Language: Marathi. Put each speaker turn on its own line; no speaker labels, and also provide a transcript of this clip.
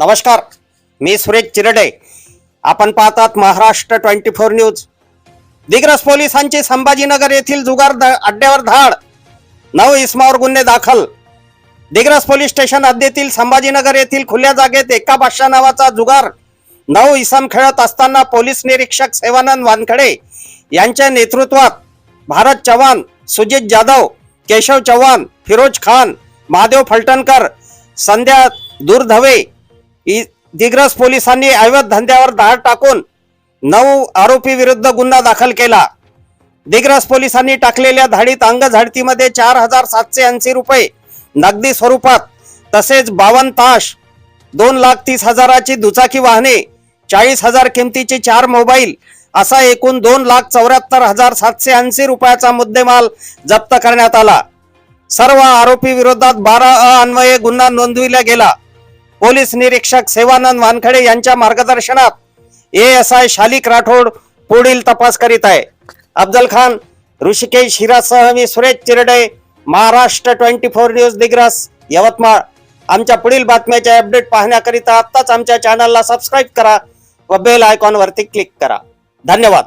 नमस्कार मी सुरेश चिरडे. आपण पाहतात Maharashtra twenty four news. Digras पोलिसांची संभाजीनगर येथील जुगार द- अड्ड्यावर धाड. नऊ इस्मावर गुन्हे दाखल. दिग्रस पोलीस स्टेशन हद्दीतील संभाजीनगर येथील खुल्या जागेत एका बादशाह नावाचा जुगार. नऊ इसम खेळत असताना पोलीस निरीक्षक सेवानंद वानखडे यांच्या नेतृत्वात भारत चव्हाण सुजित जाधव केशव चव्हाण फिरोज खान महादेव फलटणकर संध्या दूरधवे दिग्रस पोलिसांनी अवैध धंद्यावर धाड टाकून नऊ आरोपी विरुद्ध गुन्हा दाखल केला. दिग्रस पोलिसांनी टाकलेल्या धाडीत अंग झाडतीमध्ये चार हजार सातशे ऐंशी रुपये नगदी स्वरूपात तसेच बावन्न तास दोन लाख तीस हजाराची दुचाकी वाहने चाळीस हजार किमतीचे चार मोबाईल असा एकूण दोन लाख चौऱ्याहत्तर हजार सातशे ऐंशी रुपयाचा मुद्देमाल जप्त करण्यात आला. सर्व आरोपी विरोधात बारा अन्वये गुन्हा नोंदविला गेला. पोलीस निरीक्षक सेवानंद वानखडे यांच्या मार्गदर्शनात A S I Shalik Rathod पुढील तपास करीत आहे. अफजल खान ऋषिकेश हिरासह मी Suresh Chirde Maharashtra twenty four news Digras Yavatmal. आमच्या पुढील बातम्याचे अपडेट पाहण्याकरिता आत्ताच आमच्या चॅनलला सबस्क्राईब करा व बेल आयकॉनवरती क्लिक करा. धन्यवाद.